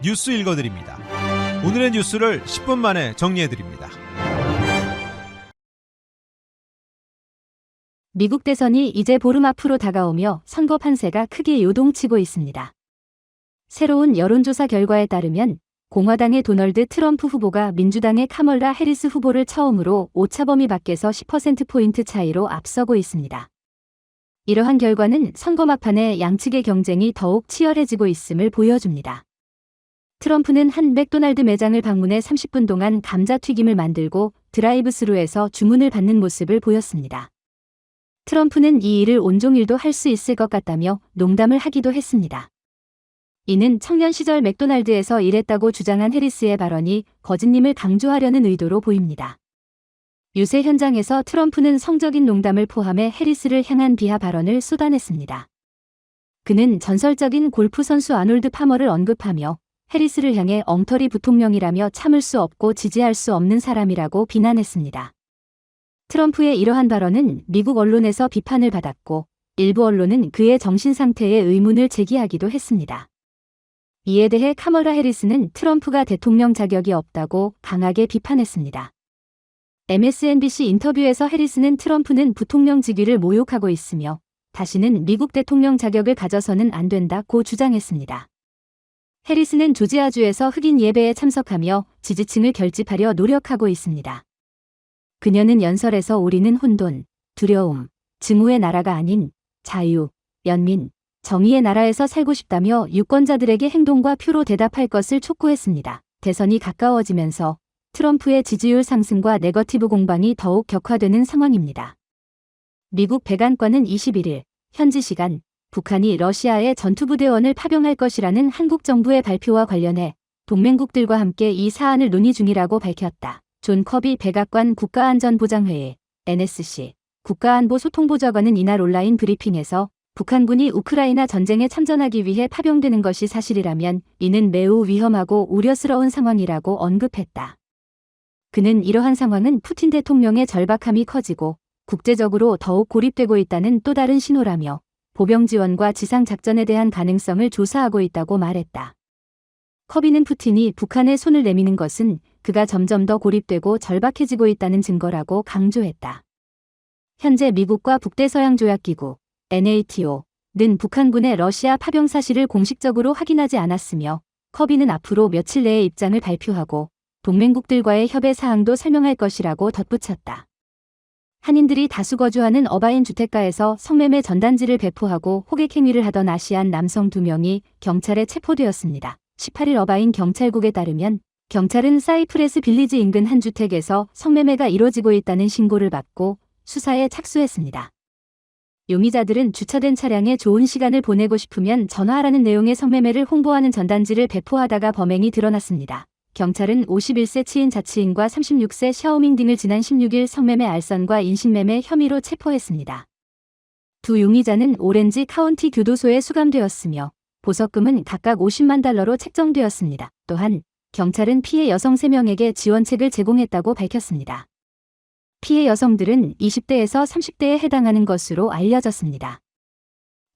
뉴스 읽어드립니다. 오늘의 뉴스를 10분 만에 정리해드립니다. 미국 대선이 이제 보름 앞으로 다가오며 선거 판세가 크게 요동치고 있습니다. 새로운 여론조사 결과에 따르면 공화당의 도널드 트럼프 후보가 민주당의 카멀라 해리스 후보를 처음으로 오차 범위 밖에서 10%포인트 차이로 앞서고 있습니다. 이러한 결과는 선거 막판에 양측의 경쟁이 더욱 치열해지고 있음을 보여줍니다. 트럼프는 한 맥도날드 매장을 방문해 30분 동안 감자튀김을 만들고 드라이브 스루에서 주문을 받는 모습을 보였습니다. 트럼프는 이 일을 온종일도 할 수 있을 것 같다며 농담을 하기도 했습니다. 이는 청년 시절 맥도날드에서 일했다고 주장한 해리스의 발언이 거짓님을 강조하려는 의도로 보입니다. 유세 현장에서 트럼프는 성적인 농담을 포함해 해리스를 향한 비하 발언을 쏟아냈습니다. 그는 전설적인 골프 선수 아놀드 파머를 언급하며 해리스를 향해 엉터리 부통령이라며 참을 수 없고 지지할 수 없는 사람이라고 비난했습니다. 트럼프의 이러한 발언은 미국 언론에서 비판을 받았고 일부 언론은 그의 정신 상태에 의문을 제기하기도 했습니다. 이에 대해 카멀라 해리스는 트럼프가 대통령 자격이 없다고 강하게 비판했습니다. MSNBC 인터뷰에서 해리스는 트럼프는 부통령 직위를 모욕하고 있으며 다시는 미국 대통령 자격을 가져서는 안 된다고 주장했습니다. 해리스는 조지아주에서 흑인 예배에 참석하며 지지층을 결집하려 노력하고 있습니다. 그녀는 연설에서 우리는 혼돈, 두려움, 증오의 나라가 아닌 자유, 연민, 정의의 나라에서 살고 싶다며 유권자들에게 행동과 표로 대답할 것을 촉구했습니다. 대선이 가까워지면서 트럼프의 지지율 상승과 네거티브 공방이 더욱 격화되는 상황입니다. 미국 백안과는 21일 현지 시간 북한이 러시아에 전투부대원을 파병할 것이라는 한국 정부의 발표와 관련해 동맹국들과 함께 이 사안을 논의 중이라고 밝혔다. 존 커비 백악관 국가안전보장회의 NSC 국가안보소통보좌관은 이날 온라인 브리핑에서 북한군이 우크라이나 전쟁에 참전하기 위해 파병되는 것이 사실이라면 이는 매우 위험하고 우려스러운 상황이라고 언급했다. 그는 이러한 상황은 푸틴 대통령의 절박함이 커지고 국제적으로 더욱 고립되고 있다는 또 다른 신호라며 보병 지원과 지상 작전에 대한 가능성을 조사하고 있다고 말했다. 커비는 푸틴이 북한에 손을 내미는 것은 그가 점점 더 고립되고 절박해지고 있다는 증거라고 강조했다. 현재 미국과 북대서양조약기구 NATO는 북한군의 러시아 파병 사실을 공식적으로 확인하지 않았으며 커비는 앞으로 며칠 내에 입장을 발표하고 동맹국들과의 협의 사항도 설명할 것이라고 덧붙였다. 한인들이 다수 거주하는 어바인 주택가에서 성매매 전단지를 배포하고 호객 행위를 하던 아시안 남성 2명이 경찰에 체포되었습니다. 18일 어바인 경찰국에 따르면 경찰은 사이프레스 빌리지 인근 한 주택에서 성매매가 이뤄지고 있다는 신고를 받고 수사에 착수했습니다. 용의자들은 주차된 차량에 좋은 시간을 보내고 싶으면 전화하라는 내용의 성매매를 홍보하는 전단지를 배포하다가 범행이 드러났습니다. 경찰은 51세 치인 자치인과 36세 샤오밍 등을 지난 16일 성매매 알선과 인신매매 혐의로 체포했습니다. 두 용의자는 오렌지 카운티 교도소에 수감되었으며 보석금은 각각 50만 달러로 책정되었습니다. 또한 경찰은 피해 여성 3명에게 지원책을 제공했다고 밝혔습니다. 피해 여성들은 20대에서 30대에 해당하는 것으로 알려졌습니다.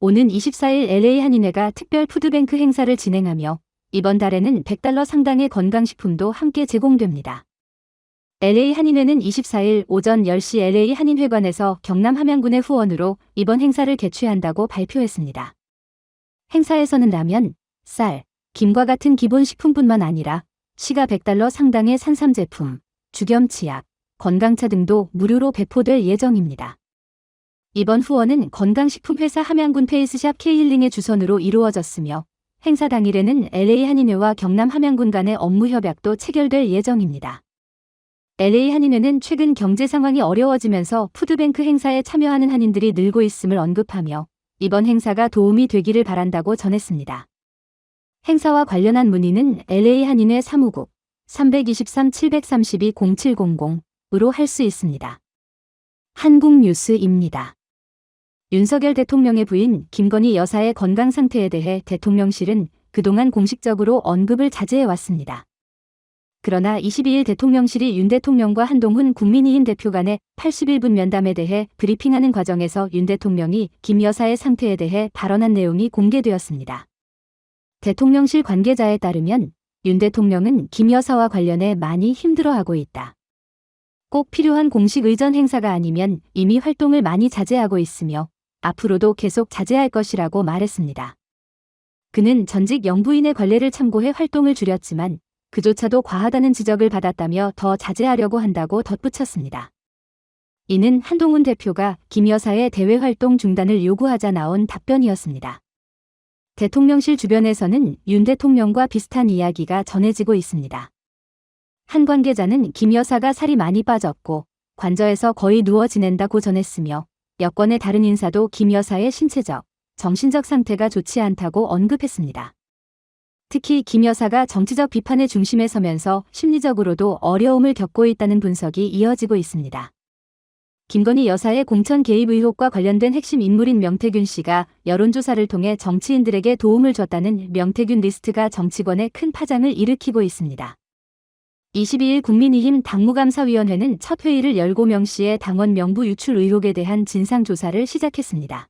오는 24일 LA 한인회가 특별 푸드뱅크 행사를 진행하며 이번 달에는 100달러 상당의 건강식품도 함께 제공됩니다. LA 한인회는 24일 오전 10시 LA 한인회관에서 경남 함양군의 후원으로 이번 행사를 개최한다고 발표했습니다. 행사에서는 라면, 쌀, 김과 같은 기본 식품뿐만 아니라 시가 100달러 상당의 산삼 제품, 주겸치약, 건강차 등도 무료로 배포될 예정입니다. 이번 후원은 건강식품회사 함양군 페이스샵 K힐링의 주선으로 이루어졌으며 행사 당일에는 LA 한인회와 경남 함양군 간의 업무 협약도 체결될 예정입니다. LA 한인회는 최근 경제 상황이 어려워지면서 푸드뱅크 행사에 참여하는 한인들이 늘고 있음을 언급하며 이번 행사가 도움이 되기를 바란다고 전했습니다. 행사와 관련한 문의는 LA 한인회 사무국 323-732-0700으로 할 수 있습니다. 한국 뉴스입니다. 윤석열 대통령의 부인 김건희 여사의 건강 상태에 대해 대통령실은 그동안 공식적으로 언급을 자제해 왔습니다. 그러나 22일 대통령실이 윤 대통령과 한동훈 국민의힘 대표 간의 81분 면담에 대해 브리핑하는 과정에서 윤 대통령이 김 여사의 상태에 대해 발언한 내용이 공개되었습니다. 대통령실 관계자에 따르면 윤 대통령은 김 여사와 관련해 많이 힘들어하고 있다. 꼭 필요한 공식 의전 행사가 아니면 이미 활동을 많이 자제하고 있으며 앞으로도 계속 자제할 것이라고 말했습니다. 그는 전직 영부인의 관례를 참고해 활동을 줄였지만 그조차도 과하다는 지적을 받았다며 더 자제하려고 한다고 덧붙였습니다. 이는 한동훈 대표가 김 여사의 대외 활동 중단을 요구하자 나온 답변이었습니다. 대통령실 주변에서는 윤 대통령과 비슷한 이야기가 전해지고 있습니다. 한 관계자는 김 여사가 살이 많이 빠졌고 관저에서 거의 누워 지낸다고 전했으며 여권의 다른 인사도 김 여사의 신체적, 정신적 상태가 좋지 않다고 언급했습니다. 특히 김 여사가 정치적 비판의 중심에 서면서 심리적으로도 어려움을 겪고 있다는 분석이 이어지고 있습니다. 김건희 여사의 공천 개입 의혹과 관련된 핵심 인물인 명태균 씨가 여론조사를 통해 정치인들에게 도움을 줬다는 명태균 리스트가 정치권에 큰 파장을 일으키고 있습니다. 22일 국민의힘 당무감사위원회는 첫 회의를 열고 명 씨의 당원 명부 유출 의혹에 대한 진상조사를 시작했습니다.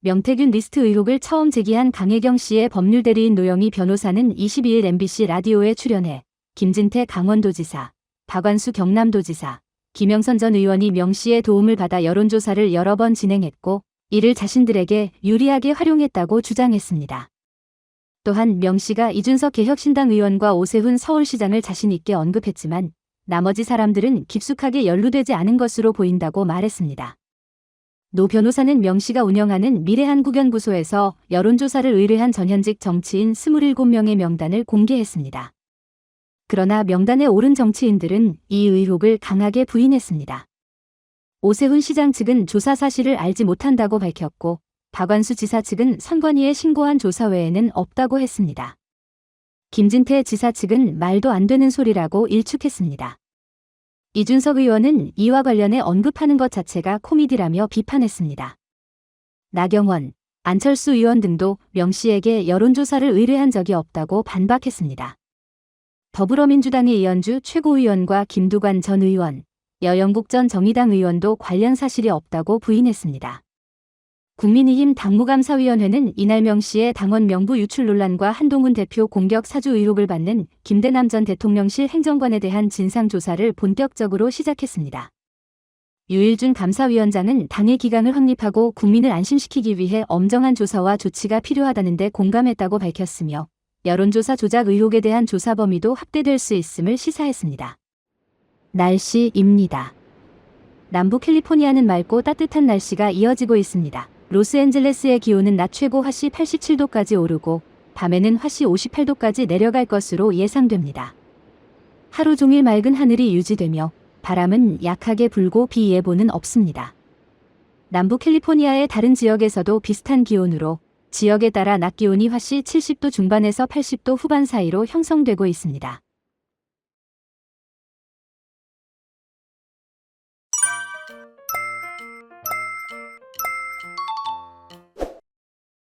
명태균 리스트 의혹을 처음 제기한 강혜경 씨의 법률대리인 노영희 변호사는 22일 MBC 라디오에 출연해 김진태 강원도지사, 박완수 경남도지사, 김영선 전 의원이 명 씨의 도움을 받아 여론조사를 여러 번 진행했고 이를 자신들에게 유리하게 활용했다고 주장했습니다. 또한 명 씨가 이준석 개혁신당 의원과 오세훈 서울시장을 자신있게 언급했지만 나머지 사람들은 깊숙하게 연루되지 않은 것으로 보인다고 말했습니다. 노 변호사는 명 씨가 운영하는 미래한국연구소에서 여론조사를 의뢰한 전현직 정치인 27명의 명단을 공개했습니다. 그러나 명단에 오른 정치인들은 이 의혹을 강하게 부인했습니다. 오세훈 시장 측은 조사 사실을 알지 못한다고 밝혔고 박완수 지사 측은 선관위에 신고한 조사 외에는 없다고 했습니다. 김진태 지사 측은 말도 안 되는 소리라고 일축했습니다. 이준석 의원은 이와 관련해 언급하는 것 자체가 코미디라며 비판했습니다. 나경원, 안철수 의원 등도 명 씨에게 여론조사를 의뢰한 적이 없다고 반박했습니다. 더불어민주당의 이현주 최고위원과 김두관 전 의원, 여영국 전 정의당 의원도 관련 사실이 없다고 부인했습니다. 국민의힘 당무감사위원회는 이날 명 씨의 당원 명부 유출 논란과 한동훈 대표 공격 사주 의혹을 받는 김대남 전 대통령실 행정관에 대한 진상조사를 본격적으로 시작했습니다. 유일준 감사위원장은 당의 기강을 확립하고 국민을 안심시키기 위해 엄정한 조사와 조치가 필요하다는데 공감했다고 밝혔으며 여론조사 조작 의혹에 대한 조사 범위도 확대될 수 있음을 시사했습니다. 날씨입니다. 남부 캘리포니아는 맑고 따뜻한 날씨가 이어지고 있습니다. 로스앤젤레스의 기온은 낮 최고 화씨 87도까지 오르고 밤에는 화씨 58도까지 내려갈 것으로 예상됩니다. 하루 종일 맑은 하늘이 유지되며 바람은 약하게 불고 비 예보는 없습니다. 남부 캘리포니아의 다른 지역에서도 비슷한 기온으로 지역에 따라 낮 기온이 화씨 70도 중반에서 80도 후반 사이로 형성되고 있습니다.